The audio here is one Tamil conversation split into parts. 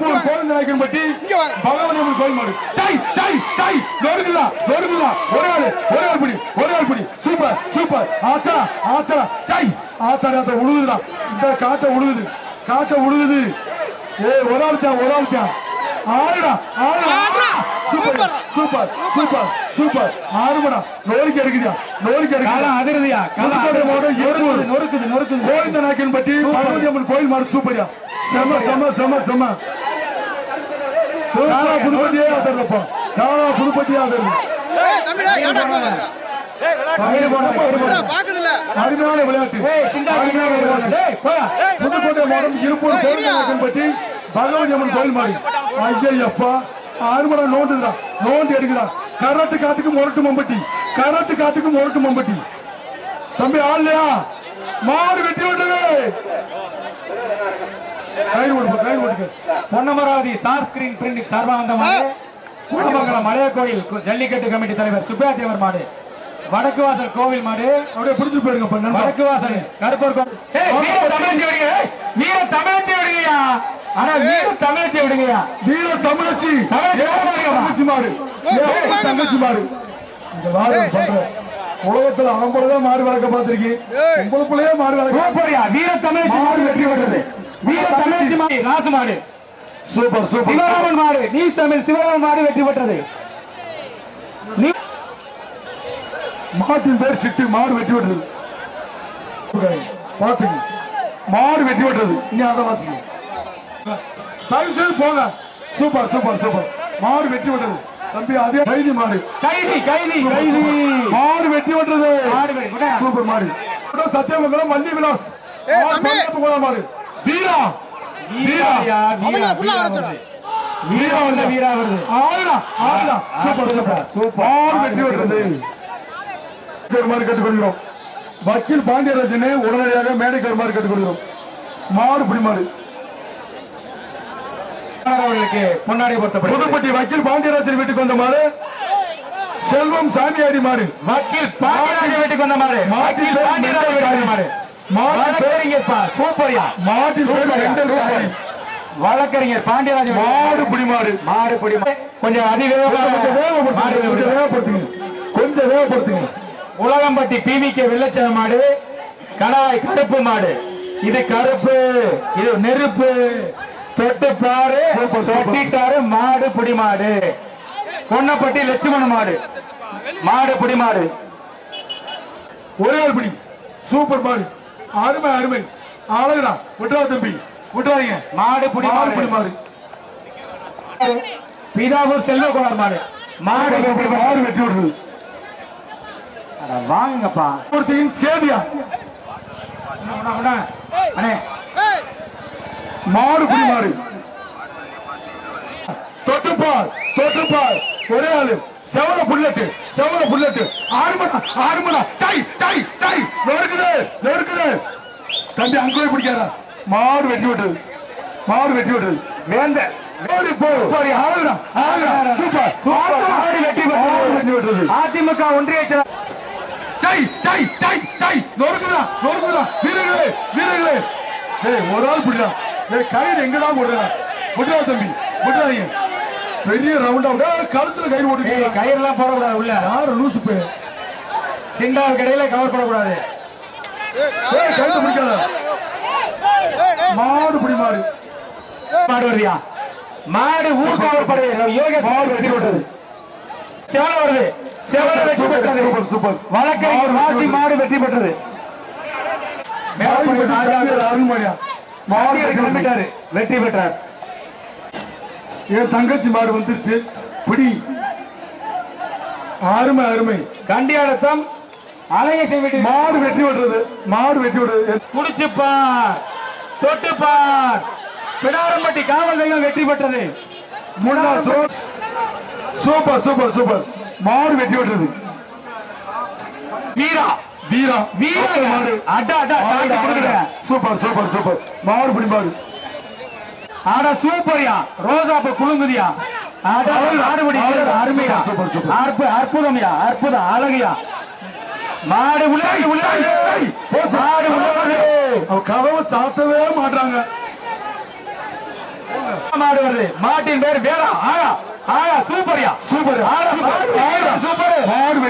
இருப்பூர் கோவிந்த நாயக்கன் பட்டி. இங்க வாங்க. பகவனியம்மன் கோயில் மாடு டை டை டை நொறுக்குதா நொறுக்குதா ஒரு ஆள் ஒரு ஆள் பிடி ஒரு ஆள் பிடி. Super super. ஆச்சரா ஆச்சரா. டை ஆத்தர ஆத்த உழுகுதுடா. இந்த காட்ட உழுகுது காட்ட உழுகுது. ஏய் ஒரு ஆள் தான் ஒரு ஆள் தான். ஆடுடா ஆடுடா ஆடுடா. Super super. Super super. ஆறுமடா. நோரிக்கு எடுக்குதா நோரிக்கு எடுக்குதா காலம் அதிருதியா? புதுக்கோட்டை மாவட்டம் இருப்பூர் நொறுக்குது நொறுக்குது கோவிந்த நாயக்கன் பட்டி அம்மன் கோயில் மாடு சூப்பரியா. செம செம செம செம. காரா புதுப்பட்டியே ஆதரப்பா. காரா புதுப்பட்டியே ஆதரவு அருமையான விளையாட்டு. அருமையான விளையாட்டு. புதுக்கோட்டை மாவட்டம் இருப்பூர் கோவிந்த நாயக்கன் பட்டி பகவதி அம்மன் கோயில் மாடு. ஐயப்பா ஆறுமடா நோண்டுதுடா. நோண்டு எடுக்குதா கரட்டு காத்துக்கு முரட்டு மம்பட்டி. கரட்டு காத்துக்கு முரட்டு மம்பட்டி. தம்பி ஆள்லையா? மாடு வெட்டி விட்டது கயிறு ஓடுப்பா கயிறு ஓட்டுக்க பொன்னமராவதி சார் ஸ்கிரீன் பிரிண்ட் சார்பா வந்த மாடு குடமங்கலம் மலைய கோயில் ஜல்லிக்கட்டு கமிட்டி தலைவர் சுப்பையா தேவர் மாடு. வடக்கு வாசல் கோவில் மாடு. அப்படியே பிடிச்சிட்டு போயிருங்கப்பா நண்பா. வடக்கு வாசல் கருப்பூர் வீர தமிழச்சி விடுங்க. ஏய், வீர தமிழச்சி விடுங்கய்யா. ஆனா வீர தமிழச்சி விடுங்கய்யா. வீர தமிழச்சி. தமிழச்சி மாடு. தங்கச்சி மாடு. இந்த வாரம் பண்ற உலகத்துல ஆம்பளைதான் மாடு வளர்க்க பார்த்திருக்கேன் உங்களுக்குள்ளேயே மாடு வளர்க்க சூப்பர்யா. வீர தமிழச்சி மாடு வெற்றி பெற்றது. வீர தமிழச்சி மாடு ராசு மாடு. சூப்பர் சூப்பர் சிவராமன் மாடு நீ தமிழ் சிவராமன் மாடு வெற்றி பெற்றது. நீ மாட்டின் பேர் சிட்டு மாடு வெட்டி விட்டுறது பாத்துங்க. மாடு வெட்டி விட்டுறது இனி அதை வாசிங்க. தயவு செய்து போங்க. Super super super. மாடு வெட்டி விட்டுறது தம்பி அதே கைதி மாடு. கைதி கைதி. கைதி. மாடு வெட்டி விட்டுறது மாடு. சூப்பர் மாடு. சத்தியமங்கலம் மல்லி விலாஸ். மாடு மாடு. வீரா வீரா. வீரா வருது. வீரா வருது. வீரா வருது. ஆடா ஆடா சூப்பர் சூப்பர். சூப்பர். மாடு வெட்டி விட்டுறது மாதிரி கட்டுக்கொள்கிறோம் வக்கீல் பாண்டியராஜனே உடனடியாக மேடைக்கார் மாதிரி கட்டுக்கொள்கிறோம் மாடு பிடி மாடு அவர்களுக்கு பொன்னாடை பொருத்தப்படும் புதுப்பட்டி வக்கீல் பாண்டியராஜன் வீட்டுக்கு வந்த மாடு. செல்வம் சாமியாடி மாடு. வக்கீல் பாண்டியராஜ வீட்டுக்கு வந்த மாடு. மாடு. மாடு பேர் வழக்கறிஞர்ப்பா சூப்பர்யா. காரி. வழக்கறிஞர் பாண்டியராஜ வீட்டுக்கு மாடு பிடி மாடு மாடு பிடி. கொஞ்சம் அதிவேகமாக கொஞ்சம் வேகப்படுத்துங்க. உலகம்பட்டி பிவிகே வெள்ளச்சன மாடு. கடாய் கருப்பு மாடு. இது கருப்பு. இது நெருப்பு. தொட்டு பாரு. தொட்டிட்டாரு மாடு புடி மாடு கொன்னப்பட்டி லட்சுமண மாடு. மாடு புடி மாடு ஒரே ஆள் பிடி. சூப்பர் மாடு. அருமை அருமை. அழகுடா. விட்டுறா தம்பி. விட்டுறாதீங்க மாடு புடி மாடு பிடி மாடு. பீதாபூர் செல்வகுமார் மாடு. மாடு. மாடு வெட்டி விடுறது அட, வாங்குங்கப்பா. ஒருத்தையும் சேதியா. அண்ணே. மாடு பிடி மாடு. தொட்டுப்பார் தொட்டுப்பார். ஒரே ஆளு. செவல புல்லட்டு செவல புல்லட்டு. ஆறுமடா ஆறுமடா டை டை டை. நொறுக்குது நொறுக்குது. தம்பி அங்க போய் பிடிக்காத. மாடு வெட்டி மாடு வெட்டி மாடு வெட்டி பெற்றது விட்டது அதிமுக ஒன்றிய ஒரு ஆள் பிடிடா. ஏய் கயிறு எங்கடா போடுறா? விடுறா தம்பி. விடுறாதீங்க பெரிய ரவுண்டா கழுத்துல கயிறு ஓட்டுறீங்க கயிறுலாம் போடக்கூடாது உள்ள. யாரு லூசு பே? சிண்டாவு கடையில கவர் பண்ணக்கூடாது கழுத்தை பிடிக்காத. மாடு பிடி மாடு. மாடு வருதியா மாடு ஊர் காவல் படை. யோகேஷ் மாடு வெற்றி பெற்றது செவல வருது. செவல வெற்றி பெற்றது. வழக்கறிஞர் வாசி மாடு வெற்றி பெற்றது. மேலப்படி ராஜா மாடு வெட்டி விட்டது. கிளம்பிட்டாரு. வெற்றி பெற்றார். என் தங்கச்சி மாடு வந்துருச்சு. பிடி. அருமை அருமை. கண்டியாடத்தம் அழகேசன் வீட்டு. மாடு வெட்டி விடுறது மாடு வெட்டி விடுறது குடிச்சுப்பார் தொட்டுப்பார் பிடாரம்பட்டி காவல் தெய்வம் வெற்றி பெற்றது. முன்னாள் சோ- சூப்பர் சூப்பர் சூப்பர். மாடு வெட்டி விடுறது வீரா. வீரா. வீரா மாடு. சாப்பிட்டு கொடுக்குற சூப்பர் சூப்பர் சூப்பர். மாடு பிடி மாடு ஆட சூப்பர்யா ரோசாப்பு குலுங்குதியா ஆட அழகு, ஆடுபடி அழகு. அருமையா. Super, super. அற்பு அற்புதம்யா. அற்புதம் அழகுயா. மாடு உள்ளாடி உள்ளாடி. மாடு உள்ளாடி அவ கதவை சாத்தவே மாட்டாங்க மாடு வருது? மாட்டின் பேர் வேறா ஆயா ஆயா சூப்பர்யா. Super super.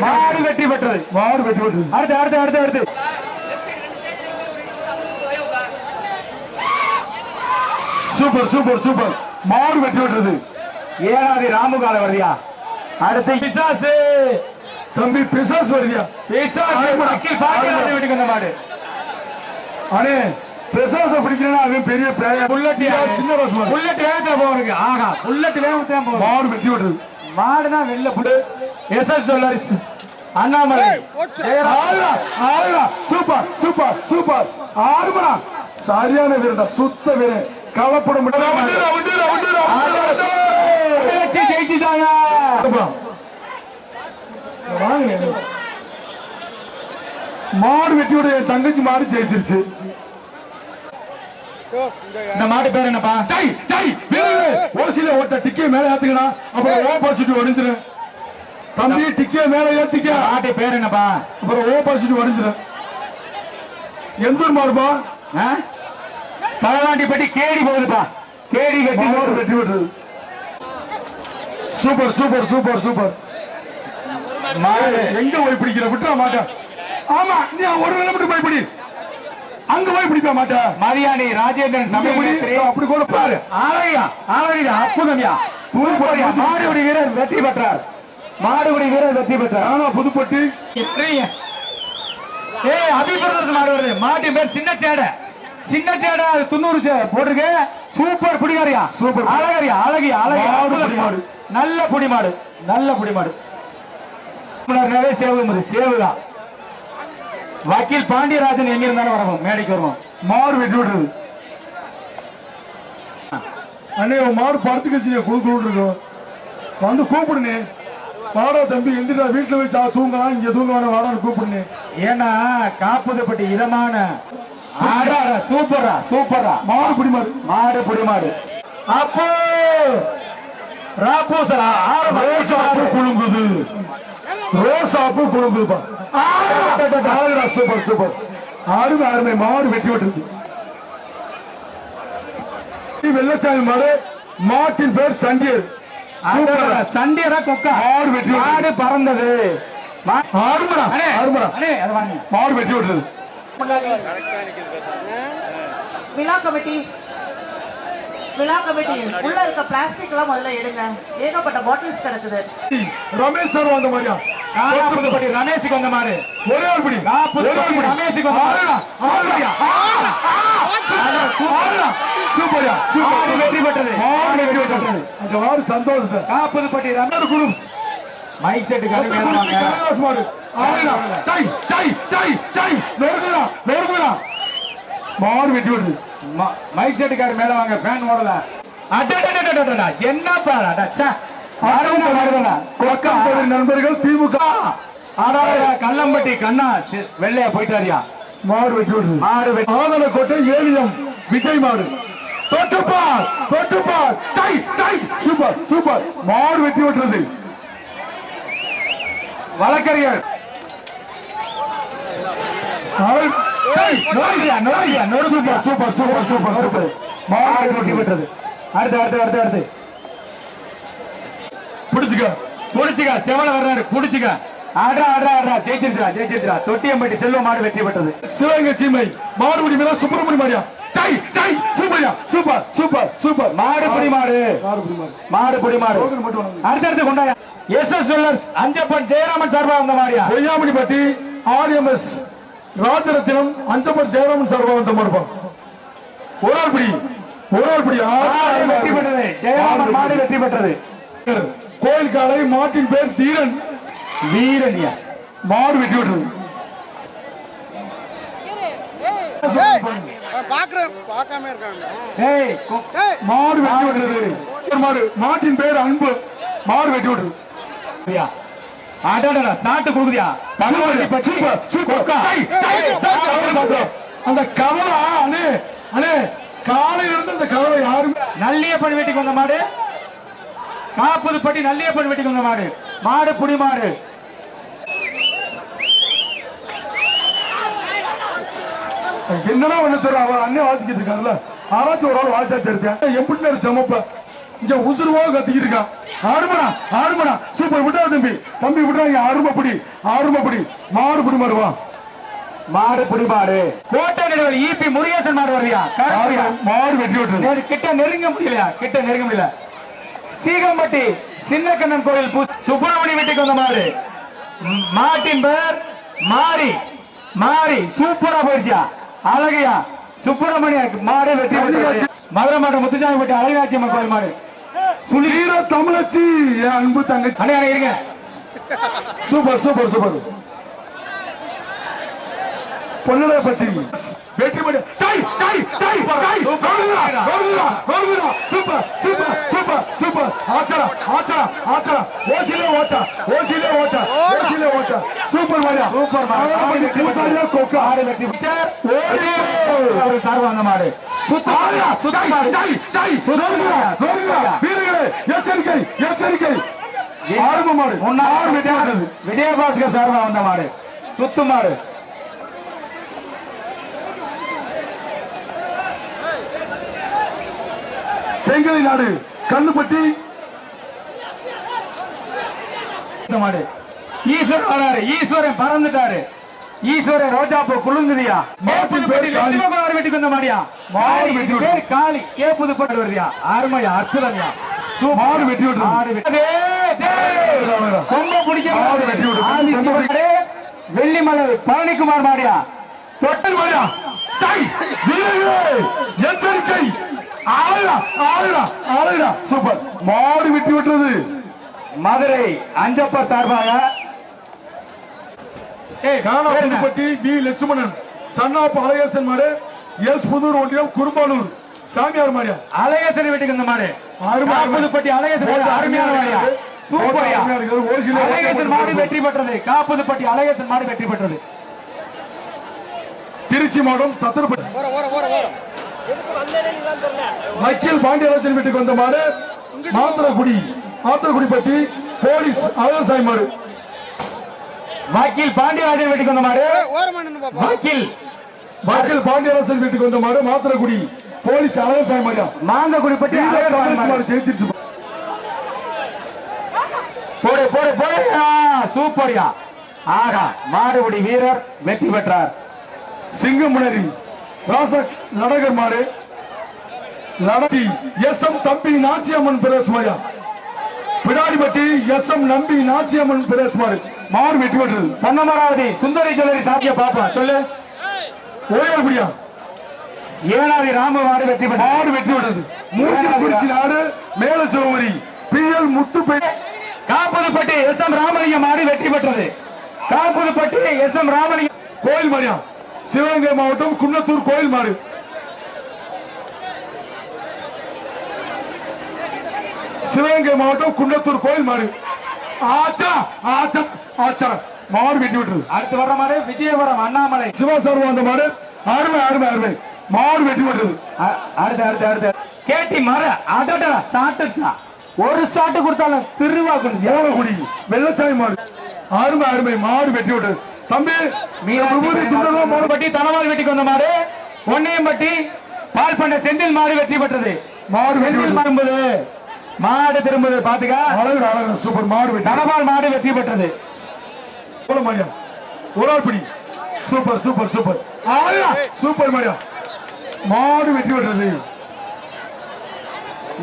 மாடு வெற்றி பெற்றது. மாடு வெற்றி பெற்றது. அடுத்து அடுத்து அடுத்து அடுத்து. Super super super. மாடு வெற்றி பெற்றது ஏழாவது ராமுகால வருதியா? அடுத்து பிசாசு. தம்பி பிசாஸ் வருதியா? பிசாசு மாடு. அண்ணே பிசாச பிடிக்கணும்னா அவன் பெரிய புல்லட் சின்ன மாடு. புல்லட் வேகத்துல போறதுக்கு. ஆகா புல்லட் வேகத்துல போகும் மாடு வெற்றி பெற்றது மாடுனா வெளில புடு எஸ் எஸ் சொல்லரிஸ் அண்ணாமலை. Super super super. ஆறுமடா சரியான வீரடா சுத்த வீரன். வச்சு ஜெயிச்சுட்டாங்க. மாடு வெட்டியோட என் தங்கச்சி மாடு ஜெயிச்சிருச்சு. இந்த மாடு பேர் என்னப்பா? டை டை வீரரே ஓசில ஓட்ட டிக்கே மேல ஏத்துக்கடா. அப்புறம் ஓ பாசிட்டிவ் ஒடிஞ்சிரு தம்பி டிக்கே மேல ஏத்திக்க. மாட்டு பேர் என்னப்பா? அப்புறம் ஓ பாசிட்டிவ் ஒடிஞ்சிரு எந்த ஊர் மாடுப்பா? ஆ? பழவாண்டிப்பட்டி கேடி போகுதுப்பா. கேடி வெட்டி மாடு போகுது. வெட்டி விட்டுறது சூப்பர் சூப்பர் சூப்பர் சூப்பர். எங்க போய் பிடிக்கிற? விட்டுற மாட்டேன் ஆமா நீ ஒரு நிமிடம் போய் பிடி. அங்க போய் பிடிக்க மாட்டேன் மரியாதை ராஜேந்திரன் அப்படி கூட பாரு. ஆலையா ஆலையா அற்புதம்யா. சூப்பர்யா மாடுபடி வீரர் வெற்றி பெற்றார். மாடுபடி வீரர் வெற்றி பெற்றார். ஆனா புதுப்பட்டி? ஏய் அபிபிரதர்ஸ் மாடு வருது. மாட்டின் பேர் சின்ன சேடை சின்ன சேடை துண்ணூறு போட்டிருக்கு. சூப்பர் புடிகாரியா? சூப்பர். அழகரியா அழகியா அழகியா. நல்ல புடிமாடு. நல்ல புடிமாடு. சேவு சேவுதான் வக்கீல் பாண்டியராஜன் எங்க இருந்தாலும் வரவும் மேடைக்கு வருவோம். மாடு வெட்டி விடுறது. அண்ணே மாடு படத்துக்கு வச்சு இருக்கும் வந்து கூப்பிடுனே வாடா தம்பி எந்திரா வீட்டுல போய் சா தூங்கலாம். இங்க தூங்க வேணாம் வாடான்னு கூப்பிடுனே ஏன்னா காப்புதப்பட்டி இதமான ஆடாடா, சூப்பரா சூப்பரா மாடு பிடி மாடு மாடு புடிமாடு. அப்போ ராப்பூசரா ரோசாப்பு குழுங்குது ரோசாப்பு குழுங்குதுப்பா சூப்பர் சூப்பர். ஆடுமே அருமை மாடு வெட்டி விட்டுருக்கு. வெள்ளச்சாமி மாடு மாட்டின் பேர் சண்டியர். சண்டியரா கொக்கா. மாடு வெட்டி. மாடு பறந்தது. மா- ஆறுமடா அண்ணே, ஆறுமடா அண்ணே, அதை வாங்க. மாடு வெட்டி விட்டுறது விழா கமிட்டி. விழா கமிட்டி. உள்ள இருக்க பிளாஸ்டிக் எல்லாம் முதல்ல எடுங்க. ஏகப்பட்ட பாட்டில்ஸ் கிடக்குது. ரமேஷ் சார் வந்த மாதிரியா? காப்புதப்பட்டி ரமேஷுக்கு வந்த மாடு ஒரே ஒரு பிடி. பிடி. ரமேஷுக்கு சூப்பர். வெற்றி பெற்றது. அந்த மாடு சந்தோஷம். Sir Kapputhapatti Ramesh. Groups mike செட்டுக்கு அருமையான மாடு வெட்டி விடுறது ம- மைக் செட்டுக்காரு மேல வாங்க ஃபேன் ஓடல. என்ன பகுதி நண்பர்கள் திமுக. கல்லம்பட்டி கண்ணா வெள்ளையா போயிட்டாரியா மாடு வெட்டி மாடு வெட்டி ஆதனக்கோட்டை ஏலியம் விஜய் மாடு. தொட்டுப்பார் தொட்டுப்பார் டை டை சூப்பர் சூப்பர். மாடு வெட்டி விட்டுறது வழக்கறிஞர். சூப்பர் சூப்பர் சூப்பர் சூப்பர் மாடு பெற்றது அடுத்து அடுத்து அடுத்து அடுத்து பிடிச்சுக்க புடிச்சுக்க செவல வர்றாரு புடிச்சுக்க. ஆடுறா ஆடுறா ஆடுறா ஜெயிச்சிருச்சா ஜெயிச்சிருச்சா தொட்டியம்பட்டி செல்வ மாடு வெற்றி பெற்றது. சிவகங்கை சீமை மாடுபிடி மேல சுப்பிரமணிய மாரியா? டை டை சூப்பர்யா சூப்பர் சூப்பர் சூப்பர். மாடு புடி மாடு. மாடுபிடி மாடு. அடுத்தடுத்து கொண்டாயா? S S jewellers Anjappan Jayaraman சார்பா வந்த மாடியா பொய்யாமணிப்பட்டி ஆர்எம்எஸ் ராஜரத்தினம் அஞ்சப்பர் ஜெயராமன் சார்பா வந்த மாடுப்பா ஒரு ஆள் பிடி. ஒரு ஆள் பிடி. மாடு வெற்றி பெற்றது. ஜெயராமன் மாடு வெற்றி பெற்றது. கோயில் காலை மாட்டின் பேர் தீரன். வீரனியா மாடு வெட்டி கொ- மாடு வெட்டி மாடு மாட்டின் பேர் அன்பு. மாடு வெட்டி விட்டுறது ஐயா. அடடடா, சாட்டு கொடுக்குறியா? சூப்பர். சூப்பர். அந்த கதவை அண்ணே அண்ணே காலையில இருந்து அந்த கதவை யாருமே நல்லியப்பன் வீட்டுக்கு வந்த மாடு. காப்புதுப்பட்டி நல்லியப்பன் வீட்டுக்கு வந்த மாடு. மாடு புடி மாடு. என்னடா ஒண்ணு தர அவன் அண்ணன் வாசிக்கிட்டு இருக்காருல்ல ஆராய்ச்சி ஒரு ஆள் வாசிச்சா தெரிஞ்சேன் எப்படி சமப்ப. இங்க உசுருவோ கத்திக்கிட்டு இருக்கான் ஆடுமடா ஆடுமடா. சூப்பர் விட்டா தம்பி. தம்பி விட்டுறாங்க ஆடுமப்படி ஆடுமப்படி. மாடு பிடி மாடுவா மாடு புடி மாடு. கோட்டை நடுவர் ஈபி முருகேசன் மாடு வருவியா? கருப்பியா மாடு வெட்டி நெரு- கிட்ட நெருங்க முடியலையா? கிட்ட நெருங்க முடியல. சீகம்பட்டி சின்னக்கண்ணன் கோயில் பூ- சுப்பிரமணிய வீட்டுக்கு வந்த மாடு. மாட்டின் பேர் மாறி மாறி சூப்பரா போயிடுச்சா அழகையா? சுப்பிரமணிய மாடு பெற்றது. மதுரை மாவட்டம் முத்துசாமி பட்டி அழகாட்சி அம்மன் கோயில் மாடு. வீர தமிழச்சி என் அன்பு தங்கச்சி. அண்ணே இருங்க. Super super super. பொன்னடப்பட்டி வெற்றி படி டை டை டை டை. வருகிறா வருகிறா வருகிறா சூப்பர் சூப்பர் சூப்பர் சூப்பர். ஆச்சரா ஆச்சரா ஆச்சரா. ஓசிலே ஓட்ட ஓசிலே ஓட்ட ஓசிலே ஓட்ட. சூப்பர் மாரியா. சூப்பர் மாடு. மாடு பெற்றது. மூசாரியா கொக்கா. மாடு வெற்றி பெற்றது. ஓடி. சார்பா அந்த மாடு. சுத்த ஆயா சுத்த டை மாடு. டை வருகிறா வீரர்களே எச்சரிக்கை எச்சரிக்கை. ஆரம்ப மாடு. முன்னாள் விஜய விஜயபாஸ்கர் சார்பா வந்த மாடு. சுத்து மாடு. செங்கலை நாடு. கண்ணுப்பட்டி. மாடு. ஈஸ்வரன் வராரு. ஈஸ்வரன் பறந்துட்டாரு. ஈஸ்வரன் ரோஜாப்பூ மாடு வெட்டி விட்டு. பேர் காளி. கேப்புது பட்டு வருதியா? அருமையா அற்புதம்யா மாடு வெட்டி விட்டு மாடு வெட்டி டேய், டேய். கொம்ப பிடிக்க மாடு வெட்டி விடு. ஆதி கொம்ப பிடி. சிவனே, வெள்ளிமலை பழனிக்குமார் மாடியா தொட்டல் மாடியா டை. எச்சரிக்கை. ஆளுடா ஆளுடா ஆளுடா. சூப்பர். மாடு வெட்டி விட்டுறது மதுரை அஞ்சப்பர் சார்பாக? புதுப்பட்டி வி. லட்சுமணன். சன்னாப்பு அழகேசன் மாடு. எஸ். புதூர் ஒன்றியம் குரும்பாலூர் சாமியார் மாடியா அழகேசன் வீட்டுக்கு இந்த மாடு. காப்புதுப்பட்டி அழகேசன் போட்டோ அருமையான அருமையா மாடியா. சூப்பர்யா அழகேசன் மாடு வெற்றி பெற்றது. காப்புதுப்பட்டி அழகேசன் மாடு வெற்றி பெற்றது. திருச்சி மாவட்டம் சத்திரப்பட்டி. ஓர ஓர ஓர ஓர வக்கீல் பாண்டியராஜன் வீட்டுக்கு வந்த மாடு மாத்திரக்குடி மாத்திரக்குடி பட்டி போலீஸ் அழகசாமி மாடு. வக்கீல் பாண்டியராஜன் வீட்டுக்கு வந்த மாடு. ஓரமா நின்னு பாப்பா. வக்கீல். வக்கீல் பாண்டியராஜன் வீட்டுக்கு வந்த மாடு மாத்திரக்குடி போலீஸ் அழகசாமி மாடியா மாந்தகுடிப்பட்டி அழகேசன் மாடு. ஜெயிச்சிருச்சு. போடு போடு போடு. சூப்பர்யா. ஆகா மாடுபிடி வீரர் வெற்றி பெற்றார். சிங்கமுனரி ராச நடகர் மாடு நடத்தி எஸ் எம் தம்பி நாச்சியம்மன் பிரதேச மாடியா பிடாரிப்பட்டி எஸ் எம் நம்பி நாச்சியம்மன் மாடு மாடு வெட்டி விட்டுறது பொன்னமராவதி சுந்தரி ஜுவல்லரி சாப்பிய பாப்பா சொல்லு. ஓய்வடியா ஏனாதி ராம மாடு வெற்றி பெற்றார் மாடு வெட்டி விடுறது மூன்று குறிச்சி நாடு மேல சிவமரி P L Muthupettai Kapputhupatti S M Ramalingam மாடு வெற்றி பெற்றது. Kapputhupatti S M Ramalingam. கோயில் மாடியா சிவகங்கை மாவட்டம் குன்னத்தூர் கோயில் மாடு சிவகங்கை மாவட்டம் குன்னத்தூர் கோயில் மாடு ஆச்சா ஆச்சா ஆச்சா. மாடு வெட்டி விட்டுருது அடுத்து வர்ற மாடு விஜயபுரம் அண்ணாமலை. சிவா சர்வா அந்த மாடு. அருமை அருமை அருமை. மாடு வெட்டி விட்டுருது அ- அடுத்து அடுத்து அடுத்து. கேட்டி மர அடடா சாட்டுச்சா ஒரு சாட்டு கொடுத்தாலும் திருவா குடிச்சு. ஏலக்குடி வெள்ளச்சாமி மாடு. அருமை அருமை மாடு வெட்டி விட்டுருது தம்பி விபூதி துண்டதோ மாடு. பட்டி தனவால் வீட்டுக்கு வந்த மாடு. ஒன்னையம்பட்டி பால் பண்ண செந்தில் மாடு வெற்றி பெற்றது. மாடு வெட்டி செந்தில் திரும்புது மாடு திரும்புது பாத்துக்க. அழகு அழகு சூப்பர் மாடு வெட்டி. தனபால் மாடு வெற்றி பெற்றது. ஒரு ஆள் பிடி. Super super super. சூப்பர் மாடியா. மாடு வெட்டி விடுறது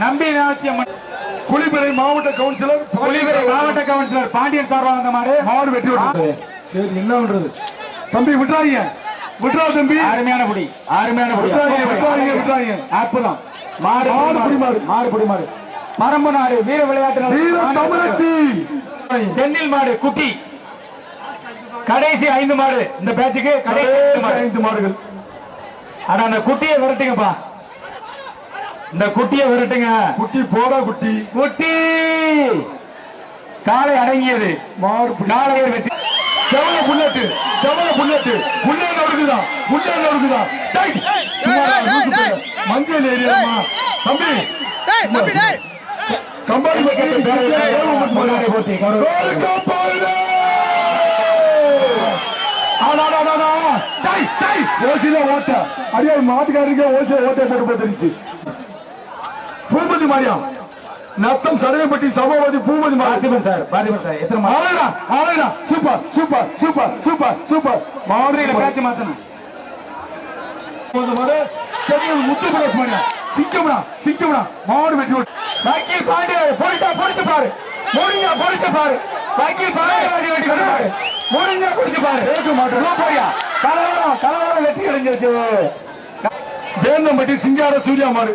நம்பி நாச்சி அம்மன் குளிப்பறை மாவட்ட கவுன்சிலர் புலிவரை மாவட்ட கவுன்சிலர் பாண்டியன் சார்பா வந்த மாடு மாடு வெட்டி விடுறது சரி என்ன பண்றது? தம்பி விட்டுறாங்க விட்டுறா தம்பி. அருமையான புடி அருமையான புடி விட்டுறாங்க விட்டுறாங்க அற்புதம். மாடு மாடு புடி மாடு. மாடு புடி மாடு பரம்பு நாடு வீர விளையாட்டு வீர தமிழச்சி. செந்தில் மாடு குட்டி. கடைசி ஐந்து மாடு. இந்த பேட்சுக்கு கடைசி. ஐந்து மாடுகள். அட அந்த குட்டியை விரட்டுங்கப்பா இந்த குட்டியை விரட்டுங்க குட்டி போடா குட்டி குட்டி காலை அடங்கியது நாளையர் வெற்றி செவல புல்லட்டு செவல புல்லட்டு உள்ளே நடுக்குதா உள்ளே. பையன். மஞ்சள் ஏரியாமா தம்பி டேய் தம்பி டேய் கம்பாடி பட்டி முன்னாடி போத்தி, கௌரவ. ஓசில ஓட்ட. அடியே மாட்டுக்காரருக்கு ஓசில ஓட்டை போட்டு போட்டுருச்சு. பூபதி மாரியா? நத்தம் சடையப்பட்டி சபாபதி பூபதி மாடு பார்த்திபன் சார் பார்த்திபன் சார் எத்தனை மாடு ஆளுடா ஆளுடா. Super super super super super. மதுரையில பேச்சு மாத்தணும். அந்த மாடு தெரியல முத்து பிரகாஷ் மாடியா சிக்கம்டா சிக்கம்டா மாடு வெட்டி விட்டு வக்கீல் பாண்டிய போலீஸா போலீஸ் பாரு. போலீஸ் பாரு. வெட்டி பாரு. முடிஞ்சா குடிச்சு பாரு. கேட்க மாட்டேன் சூப்பர்யா கலவரம் கலவரம் வெட்டி அடைஞ்சிருச்சு. வேந்தம்பட்டி சிங்கார சூர்யா மாடு.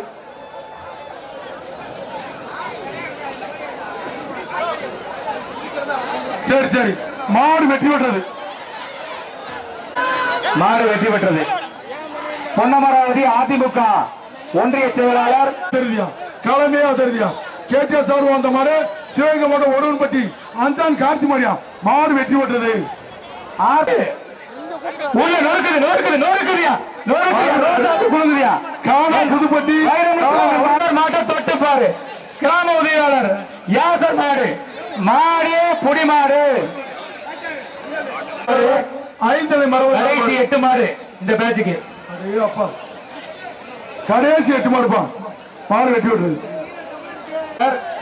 சரி சரி. மாடு வெட்டி விடுறது மாடு வெற்றி பெற்றது பொன்னமராவதி அதிமுக. ஒன்றிய செயலாளர். தெரியுதியா கிளமையா தெரியுதியா கேடிஆர் சார் வந்த மாடு சிவகங்கை மாவட்டம் ஒருவன்பட்டி அஞ்சான் கார்த்தி மாடியா? மாடு வெட்டி விட்டுறது ஆடு. உள்ள நொறுக்குது நொறுக்குது நொறுக்குதியா? நொறுக்குதியா ரோசாக்கு குழுங்குதியா காணா புதுப்பட்டி. மாட்டை தொட்டு பாரு. கிராம உதவியாளர் யாசர் மாடு. மாடு புடி மாடு. ஐந்தலை கடைசி மரவ எட்டு மாடு இந்த அப்பா கடைசி எட்டு மாடுப்பா. மாடு வெட்டி விடுறது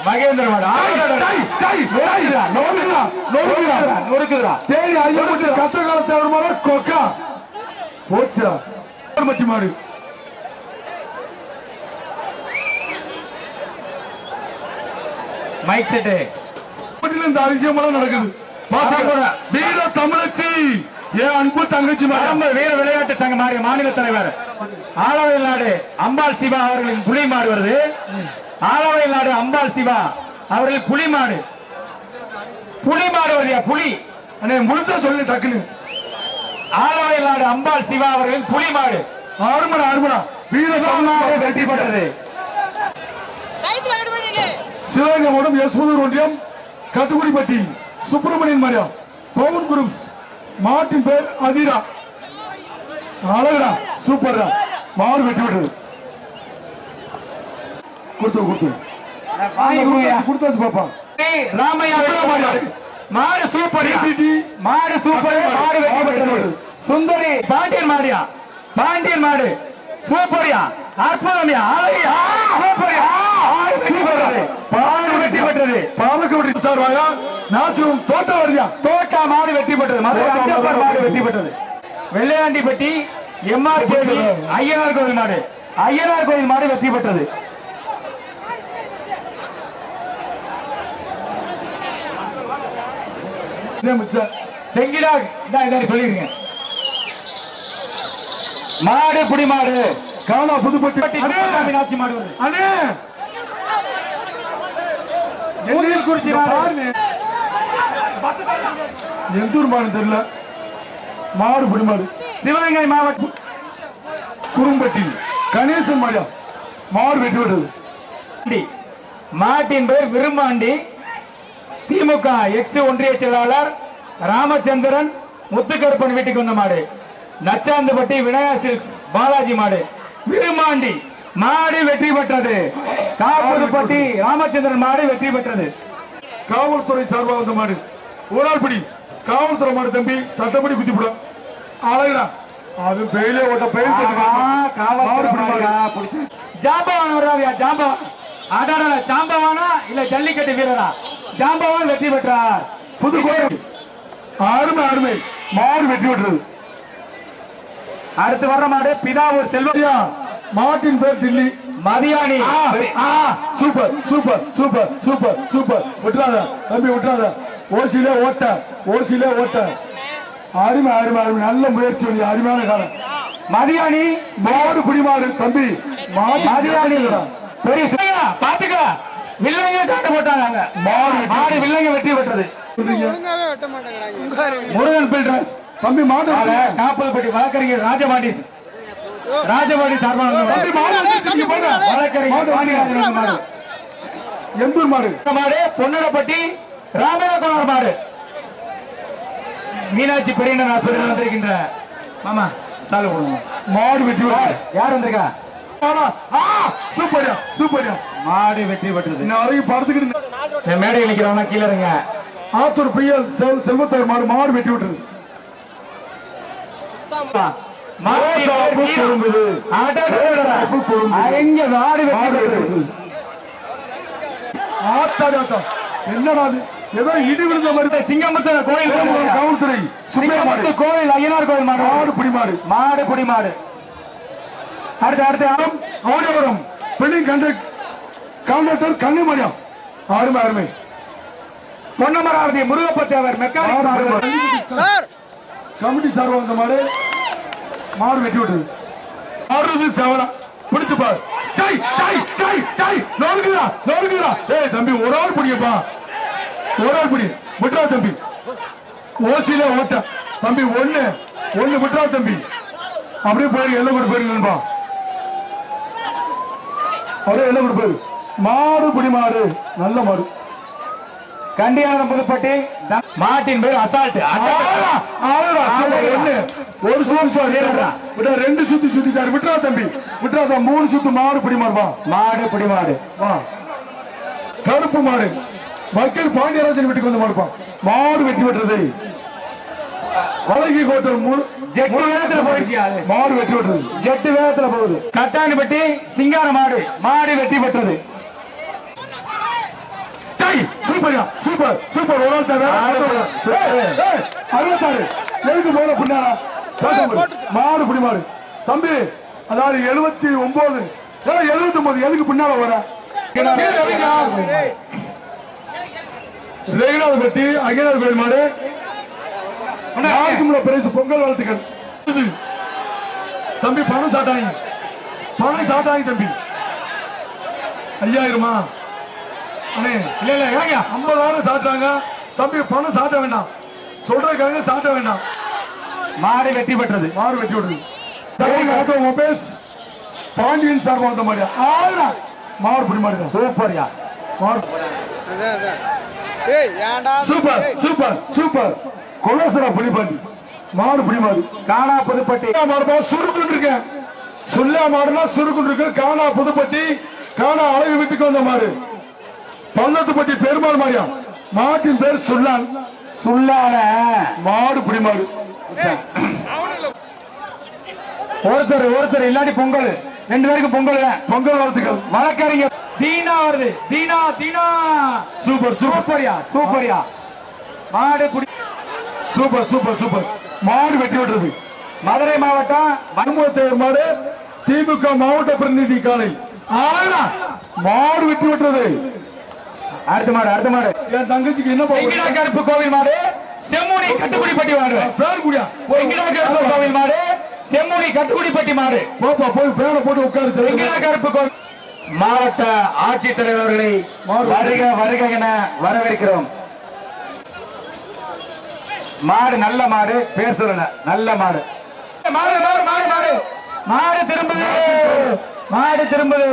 மகேந்திர மாடு. டேய், டேய், டேய், நொறுக்குடா, நொறுக்குடா. நொறுக்குதுடா தேனி ஐயப்பட்டி கத்த கொக்கா. மட்டி மாடு மைக் செட்டு பட்டியில இந்த அதிசயமெல்லாம் நடக்குது. வீர தமிழச்சி. என் அன்பு தங்கச்சி மாடு? ஆரம்ப வீர விளையாட்டு சங்க மாநில தலைவர். ஆலவையில் நாடு அம்பாள் சிவா அவர்களின் புலி மாடு வருது. ஆலவையில் நாடு அம்பாள் சிவா. அவர்கள் புலி மாடு. புலி மாடு வருதியா புலி. அண்ணே முழுசா சொல்லி டக்குன்னு. ஆலவையில் நாடு அம்பாள் சிவா அவர்களின் புலி மாடு. ஆறுமடா ஆறுமடா வீர மாடு தமிழ்நாடு வெற்றி பெற்றது. சிவகங்கை மாவட்டம் யஸ்வதூர் ஒன்றியம் கட்டுக்குடிப்பட்டி சுப்பிரமணியன் மரியா பவன் குரூப்ஸ் மாட்டின் பேர் அதிரா. அழகுடா சூப்பர்டா. மாடு வெட்டி விட்டுறது கொடுத்து கொடுத்து. கொடுத்தாச்சு பாப்பா. ராமையா மாடு சூப்பர். மாடு சூப்பர் மாடு வெற்றி சுந்தரி பாண்டியன் மாடியா? பாண்டியன் மாடு. சூப்பர்யா அற்புதம்யா? ஆலையா சூப்பர்யா மாடு வெற்றி பெற்றது மாடு வெற்றி சார் வாயா நாச்சுரம் தோட்டம் வருதியா? தோட்டா மாடு வெற்றி பெற்றது தோட்டா மாடு வெற்றி பெற்றது வெள்ளையாண்டிப்பட்டி எம்ஆர் ஐயனார் கோவில் மாடு. ஐயனார் கோவில் மாடு வெற்றி பெற்றது இதே மிச்சம் செங்கிடா சொல்லிருங்க மாடு புடி மாடு காணா புதுப்பட்டி மீனாட்சி மாடு அண்ணே! குறிச்சி மாடு. பாருங்க. எந்த ஊர் மாடு தெரியல. மாடு புடி மாடு. சிவகங்கை மாவட்டம் குறும்பட்டி. கணேசன் மாடியா மாடு வெட்டி விடுறது. மாட்டின் பேர் விரும்பாண்டி. திமுக எக்ஸ் ஒன்றிய செயலாளர் ராமச்சந்திரன் முத்துக்கருப்பன் வீட்டுக்கு வந்த மாடு. நச்சாந்துப்பட்டி விநாயகா சில்க்ஸ் பாலாஜி மாடு. விருமாண்டி மாடு வெற்றி பெற்றது. காப்பதுப்பட்டி ராமச்சந்திரன் மாடு வெற்றி பெற்றது. காவல்துறை சார்பாக வந்த மாடு. ஒரு பிடி காவல்துறை மாடு தம்பி சட்டப்படி குத்தி போட அழகுடா. அது பெயிலே ஓட்ட பெயில் ஜாம்பவான் வர்றாருயா ஜாம்பவான் அடாடா ஜாம்பவானா? இல்ல ஜல்லிக்கட்டு வீரரா? ஜாம்பவான் வெற்றி பெற்றார். புதுக்கோட்டை. அருமை அருமை மாடு வெட்டி விடுறது அடுத்து வர்ற மாடு பிதாவூர் செல்வம் ஐயா, மாட்டின் பேர் Delhi மதியானி super super super super super. விட்டுறாத தம்பி விட்டுறாத. ஓசியிலே ஓட்ட ஓசியிலே ஓட்ட. அருமை அருமை அருமை நல்ல முயற்சி அருமையான காலம். மதியானி மாடு குடி மாடு தம்பி மதியானி பெரிய சிலையா, வில்லங்க சாட்டு போட்டாங்க. மாடு மாடு வில்லங்க வெற்றி பெற்றது. முருகன் பில்டர்ஸ் தம்பி மாடு நாற்பதுப்பட்டி வழக்கறிஞர் ராஜபாண்டி. ராஜபாண்டி சார்பாக. வழக்கறிஞர் மாடு எந்தூர் மாடு. மாடு பொன்னடப்பட்டி ராமநாதகுமார் மாடு மீனாட்சி பெரியண்ண நான் சொல்லி வந்திருக்கின்ற மாமா சாலை போடுங்க. மாடு வெட்டி விடுறது யார் வந்திருக்கா? சூப்பர்யா சூப்பர்யா மாடு வெற்றி பெற்றது இன்ன வரைக்கும் படுத்துக்கிட்டு மேடையில் நிக்கிறவனா கீழே இருங்க ஆத்தூர் பிஎல் செல் செல்வத்தார் மாடு மாடு வெட்டி விட்டுறது மாடு ரோசாப்பூ குறும்புது. ரோசாப்பூ குறும்புது. எங்க மாடு வெற்றி மாடு வெட்டி பெற்றது விட்டுறது ஆத்தாடி ஆத்தா என்னடா ஏதோ இடி விழுந்த மாதிரி சிங்கமுத்தூர் கோயில் காவல்துறை சிங்கமுத்து கோயில் ஐயனார் கோயில் மாடு மாடு பிடி மாடு மாடு புடி மாடு அடுத்து அடுத்து ஆடிவரம் பெண்ணின் கண்டு கவுண்டர் கன்னிமணியம் அருமை அருமை. Ponnamaravathi Murugappathevar mechanic. Sir! Committee சார்பா வந்த மாடு மாடு வெட்டி விட்டது. அறுபது செவனா பிடிச்சு பாரு. டை டை டை டை நொறுக்குதா நொறுக்குதா ஏய் தம்பி ஒரு ஆள் பிடிக்கப்பா ஒரு ஆள் பிடி. விட்றா தம்பி. ஓசியில ஓட்ட. தம்பி ஒண்ணு. ஒண்ணு விட்றா தம்பி. அப்படியே போயிரு எல்லாம் கூட போயிருங்கப்பா அப்படியே எல்லாம் கூட போயிரு. மாடு பிடி மாடு நல்ல மாடு. கண்டியான புதுப்பட்டி மாட்டின் பேர் அசால்ட். ஒரு சுத்து ரெண்டு சுத்தி சுத்திட்டாரு. விட்டுறா தம்பி. விட்டுறா. மூணு சுத்து மாடு பிடி மாடு மாடு புடி மாடு கருப்பு மாடு. வக்கீல் பாண்டியராஜன் வீட்டுக்கு வந்து மாடுப்பா மாடு வெட்டி விட்டுறது. கோத்தர் முழு ஜெட்டு வேகத்துல போயிடுச்சியா அது மாடு வெட்டி விட்டுறது. ஜெட்டு வேகத்துல போகுது. கட்டாணிப்பட்டி சிங்கார மாடு. மாடு வெட்டி பெற்றது டை சூப்பர்யா சூப்பர் சூப்பர். ஒரு ஆள் அறுபத்தாறு. எதுக்கு போன இரு. மாடு பிடி மாடு தம்பி அதாவது எழுபத்தி ஒன்பது எழுபத்தி ஒன்பது எதுக்கு பின்னால வர? ரெகுலர் பத்தி அகிலார் கோயில் மாடு. யாருக்கும் பிரைஸ் பொங்கல் வாழ்த்துக்கள். தம்பி பணம் சாட்டாங்க. பணம் சாட்டாங்க தம்பி. ஐயாயிரமா? இல்ல இல்ல ஏங்க ஐம்பதாயிரம் சாப்பிட்டாங்க. தம்பி பணம் சாட்ட வேண்டாம். சொல்றதுக்காக சாட்ட வேண்டாம். மாடு வெட்டி பெற்றது மாறு சரி ஆட்டோ மொபைல்ஸ் பாண்டியன் சார் வந்த மாதிரியா ஆளா மாறு பிடி மாதிரி சூப்பர்யா மாறு சூப்பர் சூப்பர் சூப்பர். கொலோசரா மாறு பிடி மாறு காணா புதுப்பட்டி. சுல்லா மாடுப்பா சுருக்குன்னு இருக்கேன். சுல்லா மாடுனா சுருக்குன்னு இருக்கு. காணா புதுப்பட்டி காணா அழகு வீட்டுக்கு வந்த மாடு. பள்ளத்துப்பட்டி பெருமாள் மாரியா? மாட்டின் பேர் சுல்லான். சுல்லான. மாடு பிடி மாடு ஒருத்தர் ஒருத்தர் இல்லாட்டி பொங்கல். ரெண்டு பேருக்கு பொங்கல். பொங்கல் வாழ்த்துக்கள். வழக்கறிஞர் தீனா வருது. தீனா தீனா. Super super. சூப்பர்யா சூப்பர்யா. மாடு புடி சூப்பர் சூப்பர் சூப்பர். மாடு வெட்டி விடுறது. மதுரை மாவட்டம் மனுமத்தேவர் மாடு திமுக மாவட்ட பிரதிநிதி காலை. ஆனா மாடு வெட்டி விட்டுறது. அடுத்த மாடு அடுத்த மாடு. என் தங்கச்சிக்கு என்ன செங்கிடா கருப்பு கோவில் மாடு செம்முனி கட்டுக்குடிப்பட்டி மாடு. குடியா. செங்கிடா கருப்பு கோவில் மாடு செம்முனி கட்டுக்குடிப்பட்டி மாடு. போப்பா போய் பேரை போட்டு உட்காரு செங்கிடா கருப்பு கோவில் மாவட்ட ஆட்சித்தலைவர் அவர்களை வருக வருக என வரவேற்கிறோம். மாடு நல்ல மாடு. பேர் சொல்லல. நல்ல மாடு. மாடு மாடு மாடு மாடு மாடு திரும்புது மாடு திரும்புது.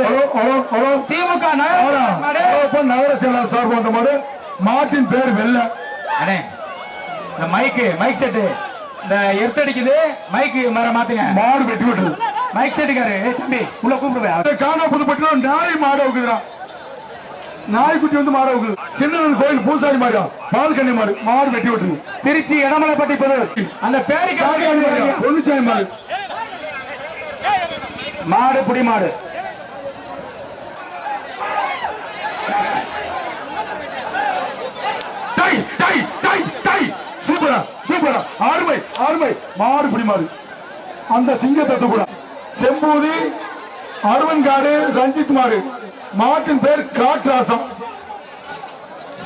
திமுக நகர மாடு செயலாளர் சார் வந்த மாடு. மாட்டின் பேர் வெள்ள. அண்ணே இந்த மைக்கு மைக் செட்டு இந்த எர்த்தடிக்குது மைக்கு மர மாத்துங்க. மாடு வெட்டி விட்டுறது மைக் செட்டுக்காரு தம்பி உள்ள கூப்பிடுவேன். காணா புதுப்பட்டில நாய் மாடு வைக்குதுறான் நாய்க்குட்டி வந்து மாடு வைக்குது சின்னதன் கோயில் பூசாரி மாடியா பால் கண்ணி மாடு. மாடு வெட்டி விட்டுருது திருச்சி இடமலைப்பட்டி புதூர் அந்த பேருக்கு பொன்னுச்சாமி மாடு. மாடு புடி மாடு. சூப்பரா சூப்பரா. அருமை அருமை மாடு பிடி மாடு. அந்த சிங்கத்தை கூட. செம்பூதி அருவன்காடு ரஞ்சித் மாடு. மாட்டின் பேர் காட்ராசம்.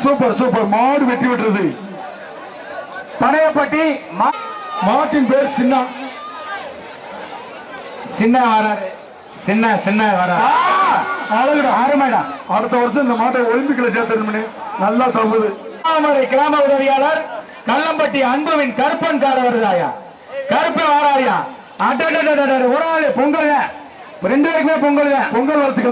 Super super. மாடு வெட்டி விட்டுறது பனையப்பட்டி மாட்டின் பேர் சின்ன. சின்ன வராரு சின்ன சின்ன வர அழகுடா அருமைடா. அடுத்த வருஷம் இந்த மாட்டை ஒலிம்பிக்ல சேர்த்தணும்னு நல்லா திருவண்ணாமலை கிராம உதவியாளர் கல்லம்பட்டி அன்புவின் கருப்பன் கார வருதாயா கருப்பன் வாராயா அடடடடட ஒரு ஆளு பொங்கல் ரெண்டு பேருக்குமே பொங்கல் பொங்கல் வாழ்த்துக்கள்.